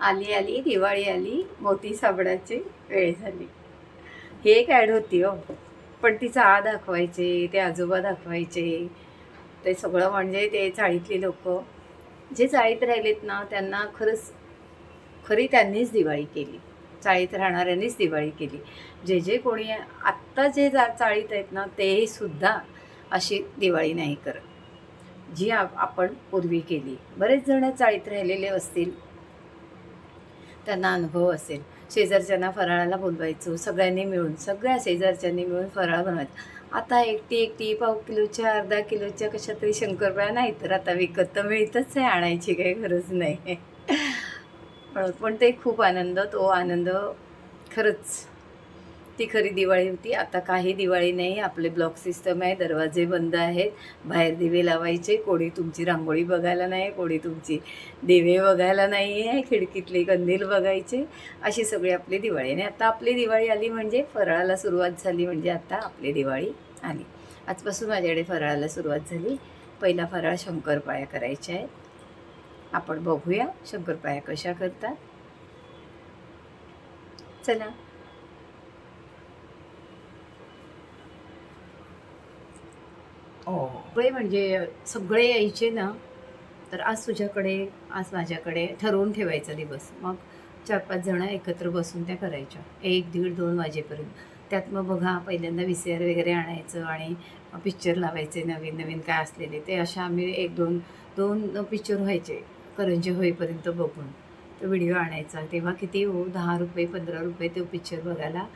आली आली दिवाळी आली मोती साबणाची वेळ झाली. ही एक ॲड होती हो. पण तिचा आ दाखवायचे ते आजोबा दाखवायचे ते सगळं म्हणजे ते चाळीतली लोक जे चाळीत राहिलेत ना त्यांना खरंच खरी त्यांनीच दिवाळी केली. चाळीत राहणाऱ्यांनीच दिवाळी केली. जे जे कोणी आत्ता जे जा चाळीत आहेत ना तेही सुद्धा अशी दिवाळी नाही करत. जी आपण पूर्वी केली. बरेच जण चाळीत राहिलेले असतील त्यांना अनुभव असेल. शेजारच्यांना फराळाला बोलवायचो सगळ्यांनी मिळून सगळ्या शेजारच्यांनी मिळून फराळ बनवायचं. आता एकटी एकटी पाव किलोच्या अर्धा किलोच्या कशा तरी शंकरपाळ्या नाही तर आता विकत तर मिळतच आहे आणायची काही गरज नाही. पण पण ते खूप आनंद तो आनंद खरंच ती खरी दिवाळी होती. आता काही दिवाळी नाही. आपले ब्लॉक सिस्टम आहे. दरवाजे बंद आहेत. बाहेर दिवे लावायचे. कोणी तुमची रांगोळी बघायला नाही कोणी तुमची दिवे बघायला नाही आहे खिडकीतले कंदील बघायचे. अशी सगळी आपली दिवाळी आणि आता आपली दिवाळी आली म्हणजे फराळाला सुरुवात झाली म्हणजे आता आपली दिवाळी आली. आजपासून माझ्याकडे फराळाला सुरुवात झाली. पहिला फराळ शंकरपाळ्या करायच्या आहेत. आपण बघूया शंकरपाळ्या कशा करतात. चला. हो, हो. सगळे म्हणजे सगळे यायचे ना तर आज तुझ्याकडे आज माझ्याकडे ठरवून ठेवायचा दिवस. मग चार पाच जणं एकत्र बसून त्या करायच्या. एक दीड दोन वाजेपर्यंत. त्यात मग बघा पहिल्यांदा विसेअर सी आर वगैरे आणायचं आणि पिक्चर लावायचे नवीन नवीन काय असलेले. ते अशा आम्ही एक दोन दोन पिक्चर व्हायचे. करंजे होईपर्यंत बघून. तो व्हिडिओ आणायचा. तेव्हा किती हो दहा रुपये पंधरा रुपये तो पिक्चर बघायला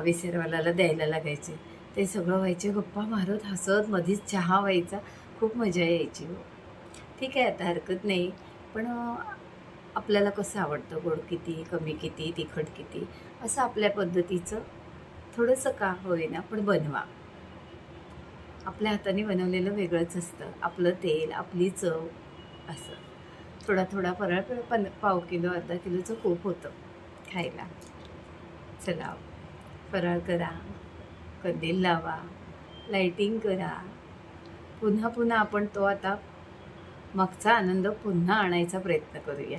व्ही सी आरवाल्याला द्यायला लागायचे. ते सगळं व्हायचे. गप्पा मारत हसत मधीच चहा व्हायचा. खूप मजा यायची. हो ठीक आहे आता हरकत नाही. पण आपल्याला कसं आवडतं? गोड किती कमी किती तिखट किती? असं आपल्या पद्धतीचं थोडंसं का होईना पण बनवा. आपल्या हाताने बनवलेलं वेगळंच असतं. आपलं तेल आपली चव असं. थोडा थोडा फराळ पण पन पाव किलो अर्धा किलोचं खूप होतं खायला. चला फराळ करा. कंदील लावा. लाईटिंग करा. पुन्हा पुन्हा आपण तो आता मागचा आनंद पुन्हा आणायचा प्रयत्न करूया.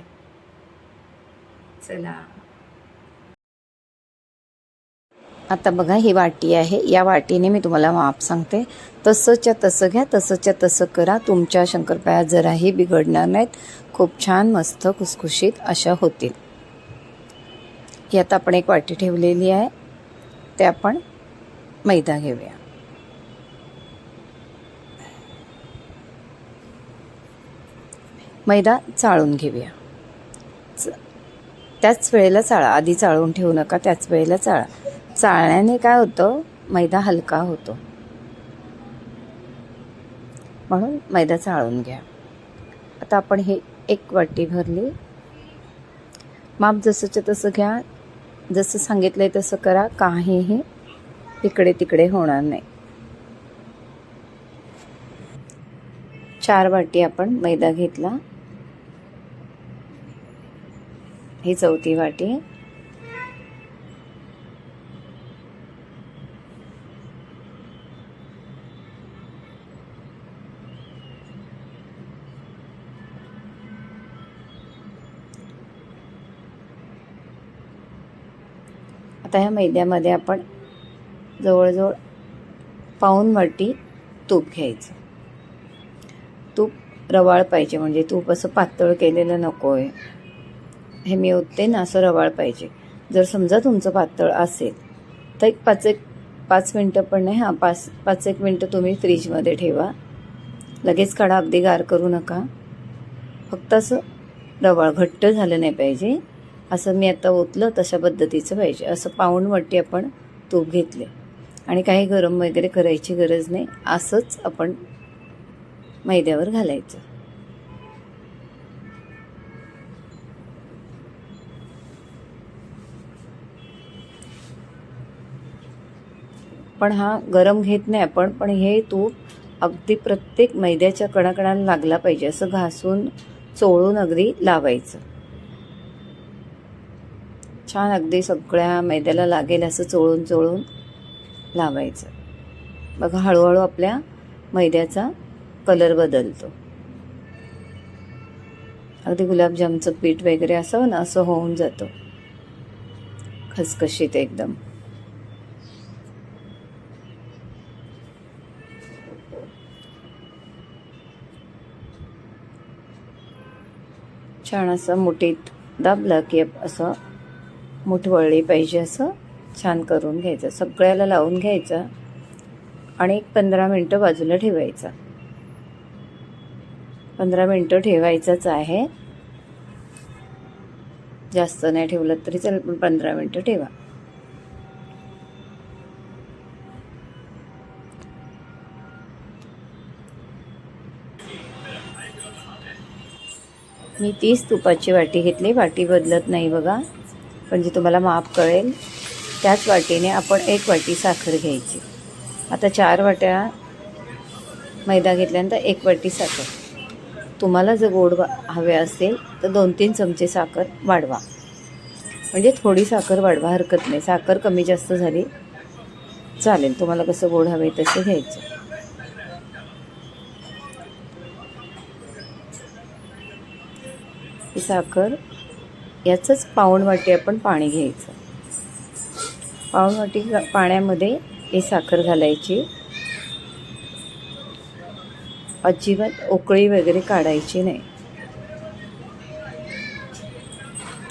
चला. आता बघा ही वाटी आहे. या वाटीने मी तुम्हाला माप सांगते. तसंच्या तसं घ्या तसंच्या तसं करा. तुमच्या शंकरपाया जराही बिघडणार नाहीत. खूप छान मस्त खुसखुशीत अशा होतील. ही आता आपण एक वाटी ठेवलेली आहे. ते आपण मैदा घेऊया. मैदा चाळून घेऊया. च- त्याच वेळेला चाळा. आधी चाळून ठेवू नका त्याच वेळेला चाळा. चाळण्याने काय होतं? मैदा हलका होतो. म्हणून मैदा चाळून घ्या. आता आपण हे एक वाटी भरली. माप जसंच्या तसं घ्या. जसं सांगितलंय तसं करा. काहीही इकडे तिकडे होणार नाही. चार वाटी आपण मैदा घेतला. ही चौथी वाटी. आता ह्या मैद्यामध्ये आपण जवळजवळ पाऊन वाटी तूप घ्यायचं. तूप रवाळ पाहिजे म्हणजे तूप असं पातळ केलेलं नको आहे हे मी ओतते ना असं रवाळ पाहिजे. जर समजा तुमचं पातळ असेल तर एक पाच एक पाच मिनटं पण नाही हां पाच पाच एक मिनटं तुम्ही फ्रीजमध्ये ठेवा. लगेच काढा अगदी गार करू नका. फक्त असं रवाळ घट्ट झालं नाही पाहिजे. असं मी आता ओतलं तशा पद्धतीचं पाहिजे. असं पाऊण वाटी आपण तूप घेतले. आणि काही गरम वगैरे करायची गरज नाही. असंच आपण मैद्यावर घालायचं. पण हा गरम घेत नाही आपण पण हे तूप अगदी प्रत्येक मैद्याच्या कणाकणाला लागला पाहिजे. असं घासून चोळून अगदी लावायचं. छान अगदी सगळ्या मैद्याला लागेल असं चोळून चोळून. लावायचं. बघा हळूहळू आपल्या मैद्याचा कलर बदलतो. अगदी गुलाबजामचं पीठ वगैरे असं ना असं होऊन जातं. खसखशीत एकदम. छान असं मुठीत दाबलं की असं मुठवळली पाहिजे असं छान करून घ्यायचं सगळ्याला लावून घ्यायचं आणि एक पंधरा मिनटं बाजूला ठेवायचं. पंधरा मिनटं ठेवायचंच आहे. जास्त नाही ठेवलं तरी चल पण पंधरा मिनटं ठेवा. मी तीच तुपाची वाटी घेतली वाटी बदलत नाही बघा. म्हणजे तुम्हाला माप कळेल. त्याच वाटीने आपण एक वाटी साखर घ्यायची. आता चार वाट्या मैदा घेतल्यानंतर एक वाटी साखर. तुम्हाला जर गोड हवे असेल तर दोन तीन चमचे साखर वाढवा. म्हणजे थोडी साखर वाढवा हरकत नाही. साखर कमी जास्त झाली चालेल. तुम्हाला कसं गोड हवे तसं घ्यायचं. ही साखर याचंच पाऊण वाटी आपण पाणी घ्यायचं. पाववाटी पाण्यामध्ये ही साखर घालायची. अजिबात उकळी वगैरे काढायची नाही.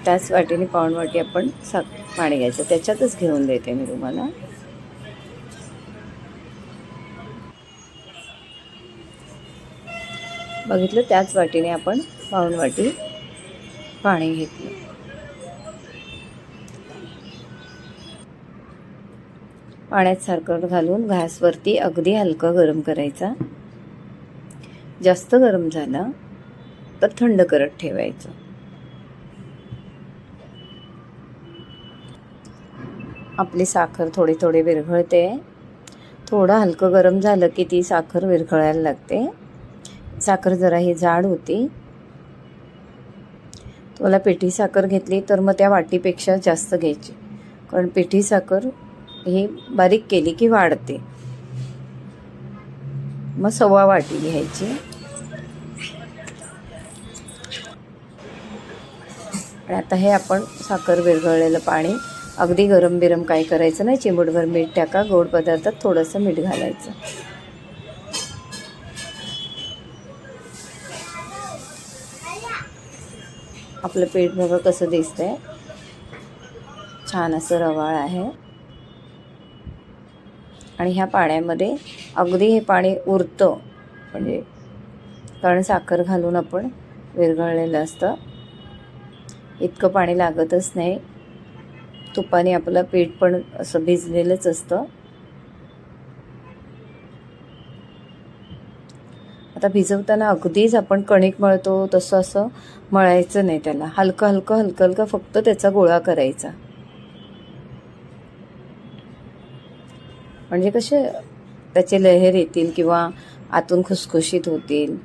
त्याच वाटीने पाऊण वाटी आपण साक पाणी घ्यायचं. त्याच्यातच घेऊन देते मी तुम्हाला. बघितलं? त्याच वाटीने आपण पाऊण वाटी पाणी घेतलं. पाण्यात साखर घालून घासवरती अगदी हलकं गरम करायचा. जास्त गरम झाला तर थंड करत ठेवायचं. आपली साखर थोडी थोडी विरघळते. थोडं हलकं गरम झालं की ती साखर विरघळायला लागते. साखर जरा ही जाड होती. तुम्हाला पिठी साखर घेतली तर मग त्या वाटीपेक्षा जास्त घ्यायची. कारण पिठी साखर ही बारीक केली की वाढते. मग सव्वा वाटी घ्यायची. आणि आता हे आपण साखर विरघळलेलं पाणी अगदी गरम बिरम काय करायचं नाही चिमूटभर मीठ टाका गोड पदार्थात थोडंसं मीठ घालायचं. आपलं पेट बघा कसं दिसतंय. छान असं रवाळ आहे. आणि ह्या पाण्यामध्ये अगदी हे पाणी उरतं. म्हणजे कारण साखर घालून आपण विरघळलेलं असतं. इतकं पाणी लागतच नाही. तुपाने आपलं पीठ पण असं भिजलेलंच असतं. आता भिजवताना अगदीच आपण कणिक मळतो तसं असं मळायचं नाही त्याला. हलकं हलकं हलकं हलकं फक्त त्याचा गोळा करायचा. म्हणजे कसे त्याचे लहर येतील किंवा आतून खुसखुशीत होतील?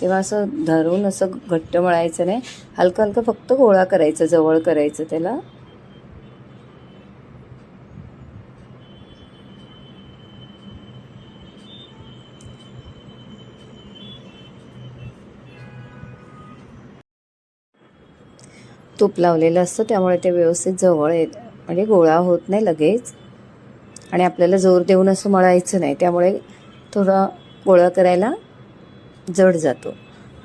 तेव्हा असं धरून असं घट्ट मळायचं नाही. हलकं हलकं फक्त गोळा करायचं जवळ करायचं त्याला. तूप लावलेलं असतं त्यामुळे ते व्यवस्थित जवळ येत. म्हणजे गोळा होत नाही लगेच. आणि आपल्याला जोर देऊन असं मळायचं नाही. त्यामुळे थोडा गोळा करायला जड जातो.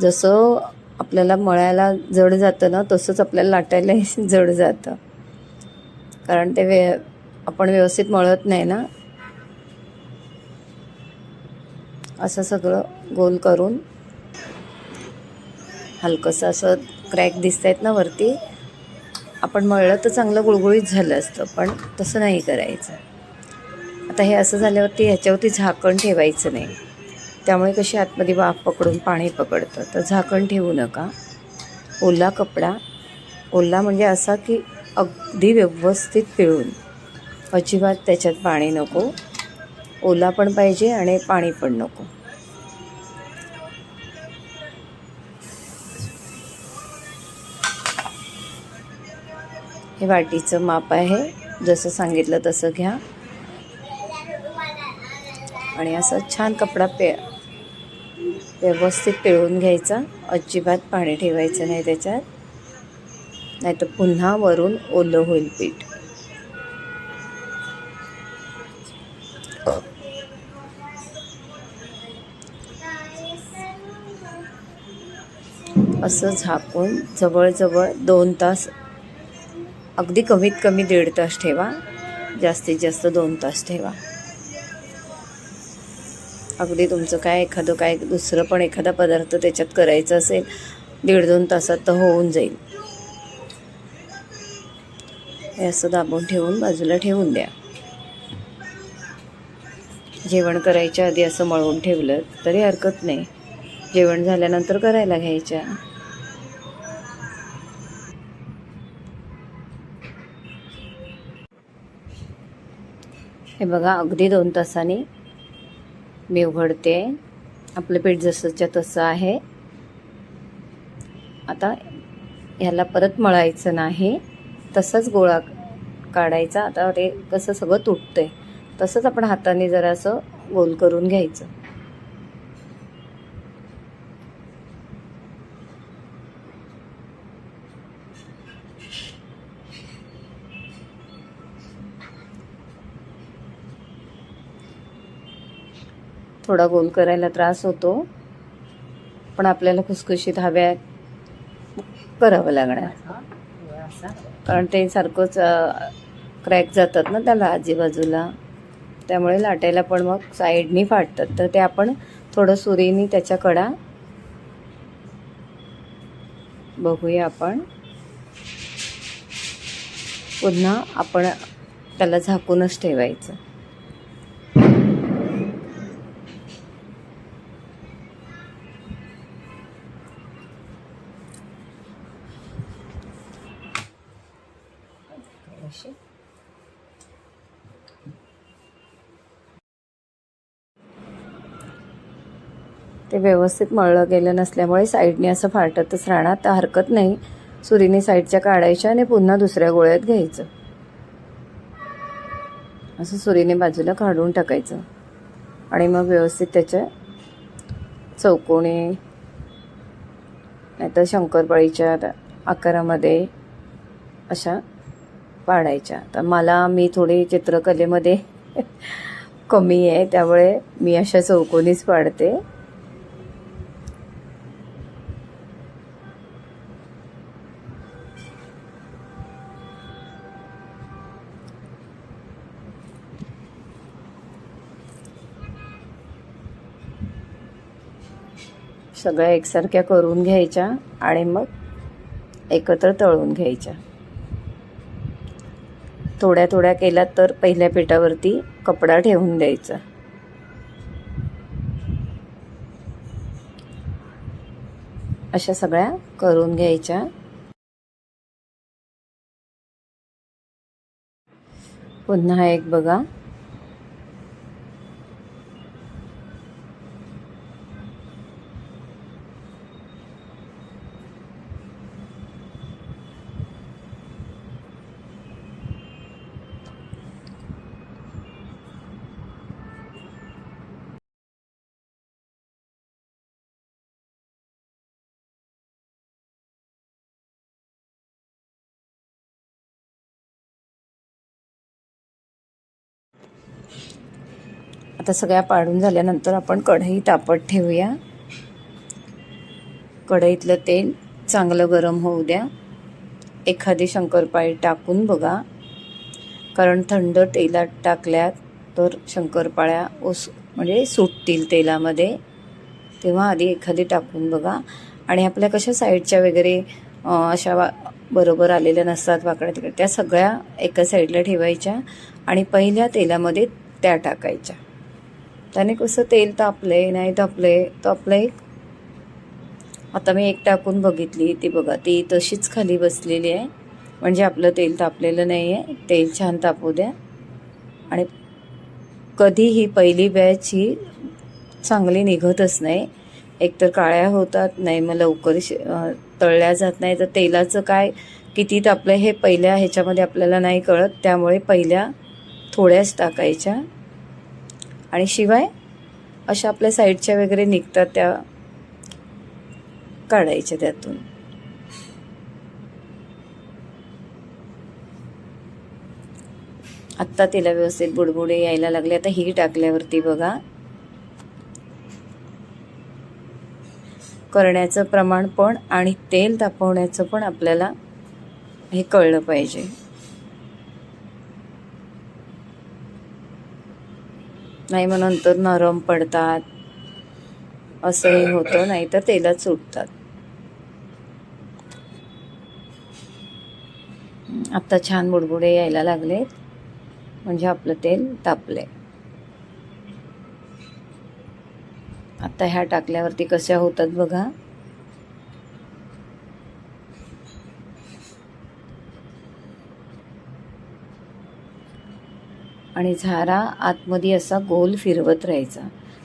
जसं आपल्याला मळायला जड जातं ना तसंच आपल्याला लाटायलाही जड जातं. कारण ते वे आपण व्यवस्थित मळत नाही ना. असं सगळं गोल करून हलकंसं असं क्रॅक दिसत आहेत ना वरती. आपण मळलं तर चांगलं गुळगुळीत झालं असतं पण तसं नाही करायचं. आता हे असं झाल्यावरती ह्याच्यावरती झाकण ठेवायचं नाही. त्यामुळे कशी आतमध्ये वाफ पकडून पाणी पकडतं. तर झाकण ठेवू नका. ओला कपडा. ओला म्हणजे असा की अगदी व्यवस्थित पिळून. अजिबात त्याच्यात पाणी नको. ओला पण पाहिजे आणि पाणी पण नको. हे वाटीचं माप आहे. जसं सांगितलं तसं घ्या. आणि असं छान कपडा पे व्यवस्थित पिळून घ्यायचा. अजिबात पाणी ठेवायचं नाही त्याच्यात. नाहीतर पुन्हा वरून ओलं होईल पीठ. असं झाकून जवळजवळ दोन तास अगदी कमीत कमी दीड तास ठेवा. जास्तीत जास्त दोन तास ठेवा. अगदी तुमचं काय एखादं काय दुसरं पण एखादा पदार्थ त्याच्यात करायचं असेल दीड दोन तासात तर होऊन जाईल. हे असं दाबून ठेवून बाजूला ठेवून द्या. जेवण करायच्या आधी असं मळून ठेवलं तरी हरकत नाही. जेवण झाल्यानंतर करायला घ्यायच्या. हे बघा अगदी दोन तासाने मी उघडते. आपलं पीठ जसंच्या तसं आहे. आता ह्याला परत मळायचं नाही. तसंच गोळा काढायचा. आता ते कसं सगळं तुटतंय. तसंच आपण हाताने जरासं गोल करून घ्यायचं. थोडा गोल करायला त्रास होतो. पण आपल्याला खुसखुशीत हव्या करावं लागणार. कारण ते सारखंच क्रॅक जातात ना त्याला आजूबाजूला. त्यामुळे लाटायला पण मग साईडनी फाटतात. तर ते आपण थोडं सुरीनी त्याच्या कडा बघूया आपण. पुन्हा आपण त्याला झाकूनच ठेवायचं. ते व्यवस्थित मळलं गेलं नसल्यामुळे साईडने असं फाटतच राहणार तर हरकत नाही. सुरीने साईडच्या काढायच्या आणि पुन्हा दुसऱ्या गोळ्यात घ्यायचं. असं सुरीने बाजूला काढून टाकायचं. आणि मग व्यवस्थित त्याच्या चौकोनी नाहीतर शंकरपाळीच्या आकारामध्ये अशा पाडायच्या. तर मला मी थोडी चित्रकलेमध्ये कमी आहे त्यामुळे मी अशा चौकोनीच पाडते. सगळ्या एकसारख्या करून घ्यायच्या आणि मग एकत्र तळून घ्यायच्या. थोड्या थोड्या केल्या तर पहिल्या पिठावरती कपडा ठेवून द्यायचा. अशा सगळ्या करून घ्यायच्या. पुन्हा एक बघा. आता सगळ्या पाडून झाल्यानंतर आपण कढई तापत ठेवूया. कढईतलं तेल चांगलं गरम होऊ द्या. एखादी शंकरपाळी टाकून बघा. कारण थंड तेलात टाकल्यात तर शंकरपाळ्या ओस म्हणजे सुटतील तेलामध्ये. तेव्हा आधी एखादी टाकून बघा. आणि आपल्या कशा साईडच्या वगैरे अशा वा बरोबर आलेल्या नसतात वाकड्या तिकडे. त्या सगळ्या एका साईडला ठेवायच्या आणि पहिल्या तेलामध्ये त्या टाकायच्या. त्याने कसं तेल तापले नाही तापले तर एक आता मी एक टाकून बघितली ती बघा ती तशीच खाली बसलेली आहे. म्हणजे आपलं तेल तापलेलं नाही आहे तेल छान तापू द्या. आणि कधीही पहिली बॅच ही चांगली निघतच नाही. एकतर काळ्या होतात नाही मग लवकर तळल्या जात नाही. तर तेलाचं काय किती तापलं हे पहिल्या ह्याच्यामध्ये आपल्याला नाही कळत. त्यामुळे पहिल्या थोड्याच टाकायच्या. आणि शिवाय अशा आपल्या साईडच्या वगैरे निघतात त्या काढायच्या त्यातून. आत्ता तिला व्यवस्थित बुडबुडे यायला लागले. आता ही टाकल्यावरती बघा. करण्याचं प्रमाण पण आणि तेल तापवण्याचं पण आपल्याला हे कळलं पाहिजे. नाही मग नंतर नरम पडतात. असंही होतं नाही तर तेलात सुटतात. आत्ता छान बुडबुडे यायला लागलेत. म्हणजे आपलं तेल तापले आता ह्या टाकल्यावरती कशा होतात बघा. आणि झारा आतमध्ये असा गोल फिरवत राहायचा.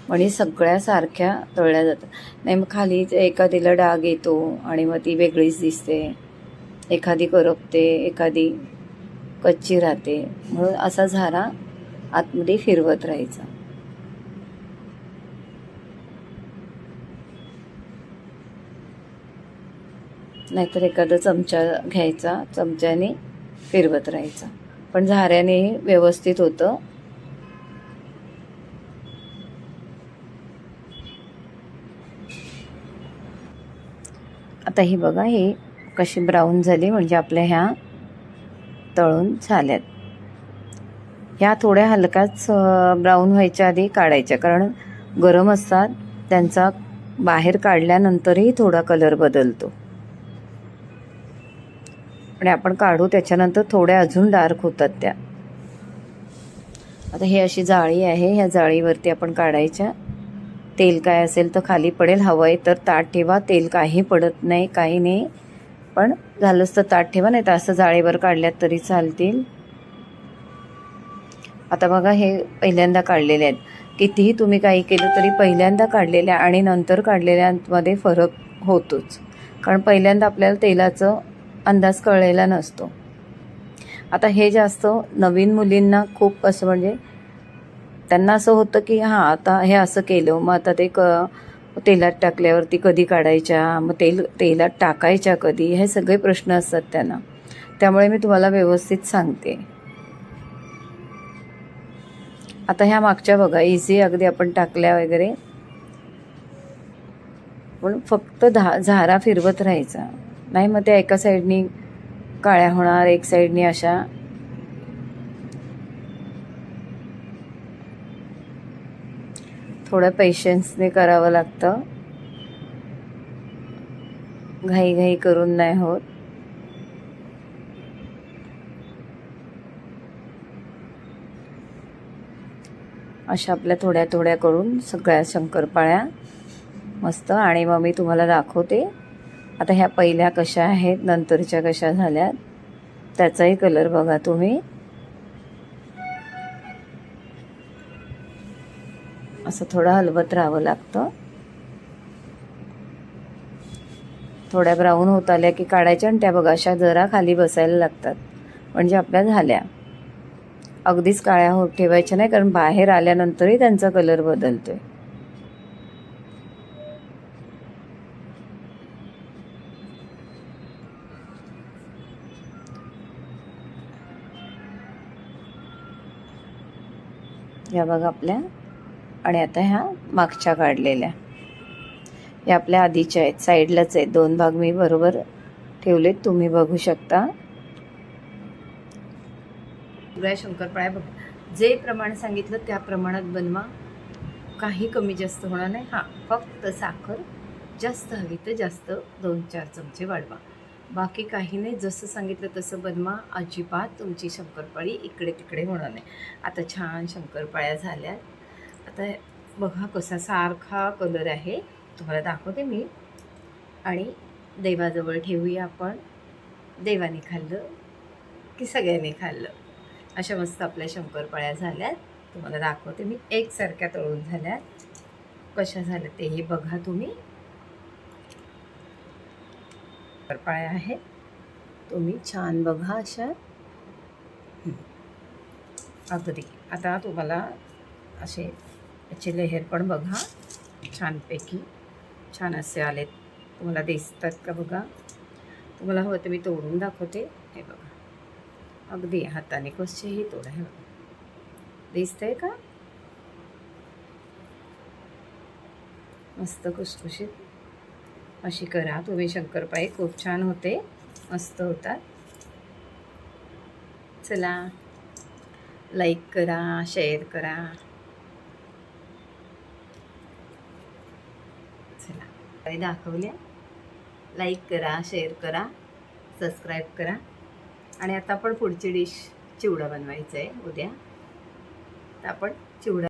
म्हणजे सगळ्या सारख्या तळल्या जातात. नाही मग खाली एखादीला डाग येतो आणि मग ती वेगळीच दिसते. एखादी करपते एखादी कच्ची राहते. म्हणून असा झारा आतमध्ये फिरवत राहायचा. नाहीतर एखादा चमचा घ्यायचा चमच्याने फिरवत राहायचा. पण झाऱ्याने व्यवस्थित होतं. आता ही बघा ही कशी ब्राऊन झाली म्हणजे आपल्या ह्या तळून झाल्यात. ह्या थोड्या हलकाच ब्राऊन व्हायच्या आधी काढायच्या कारण गरम असतात त्यांचा बाहेर काढल्यानंतरही थोडा कलर बदलतो. आणि आपण काढू त्याच्यानंतर थोड्या अजून डार्क होतात त्या. आता हे अशी जाळी आहे ह्या जाळीवरती आपण काढायच्या. तेल काय असेल तर खाली पडेल हवं आहे तर ताट ठेवा. तेल काही पडत नाही काही नाही. पण झालंच तर ताट ठेवा नाही तर असं जाळीवर काढल्यात तरी चालतील. आता बघा हे पहिल्यांदा काढलेले आहेत. कितीही तुम्ही काही केलं तरी पहिल्यांदा काढलेल्या आणि नंतर काढलेल्यांमध्ये फरक होतोच. कारण पहिल्यांदा आपल्याला तेलाचं अंदाज कळलेला नसतो. आता हे जास्त नवीन मुलींना खूप असं म्हणजे त्यांना असं होतं की हां आता हे असं केलं मग आता ते क तेलात टाकल्यावरती कधी काढायच्या मग तेल तेलात टाकायच्या कधी? हे सगळे प्रश्न असतात त्यांना. त्यामुळे मी तुम्हाला व्यवस्थित सांगते. आता ह्या मागच्या बघा इझी अगदी आपण टाकल्या वगैरे. पण फक्त धा झारा फिरवत राहायचा. नाही मग त्या एका साईडनी काळ्या होणार एक साईडनी अशा. थोडं पेशन्सने करावं लागतं. घाई घाई करून नाही होत. अशा आपल्या थोड्या थोड्या करून सगळ्या शंकरपाळ्या मस्त. आणि मग मी तुम्हाला दाखवते. आता ह्या पहिल्या कशा आहेत नंतरच्या कशा झाल्यात त्याचाही कलर बघा तुम्ही. असं थोडं हलवत राहावं लागतं. थोड्या ब्राऊन होत आल्या की काढायच्या आणि त्या बघा अशा जरा खाली बसायला लागतात. म्हणजे आपल्या झाल्या. अगदीच काळ्या होत ठेवायच्या नाही कारण बाहेर आल्यानंतरही त्यांचा कलर बदलतोय. या बघा आपल्या. आणि आता ह्या मागच्या काढलेल्या. या आपल्या आधीच्या आहेत. साईडलाच आहेत. दोन भाग मी बरोबर ठेवलेत. तुम्ही बघू शकता. शंकरपाळ्या बघ. जे प्रमाण सांगितलं त्या प्रमाणात बनवा. काही कमी जास्त होणार नाही. हां फक्त साखर जास्त हवी तर जास्त दोन चार चमचे वाढवा. बाकी काही नाही. जसं सांगितलं तसं बदमा अजिबात तुमची शंकरपाळी इकडे तिकडे होणार नाही. आता छान शंकरपाळ्या झाल्या. आता बघा कसा सारखा कलर आहे. तुम्हाला दाखवते मी. आणि देवाजवळ ठेवूया आपण. देवाने खाल्लं की सगळ्यांनी खाल्लं. अशा मस्त आपल्या शंकरपाळ्या झाल्यात तुम्हाला दाखवते मी. एकसारख्या तळून झाल्यात कशा झाल्या तेही बघा तुम्ही. शंकरपाळ्या आहेत तुम्ही छान बघा अशा। अगदी आता तुम्हाला असे याचे लेहर पण बघा. छानपैकी. छान असे आलेत. तुम्हाला दिसतात का बघा? तुम्हाला हवं तर मी तोडून दाखवते. हे बघा. अगदी हाताने कसेही तोडा. हे बघा. दिसतंय का? मस्त खुसखुशीत. अशी करा. तुम्ही शंकरपाळी खूप छान होते. मस्त होतात. चला. लाईक करा शेअर करा. चला. काही दाखवल्या लाईक करा शेअर करा सबस्क्राईब करा. आणि आता आपण पुढची डिश चिवडा बनवायचं आहे उद्या. तर आपण चिवडा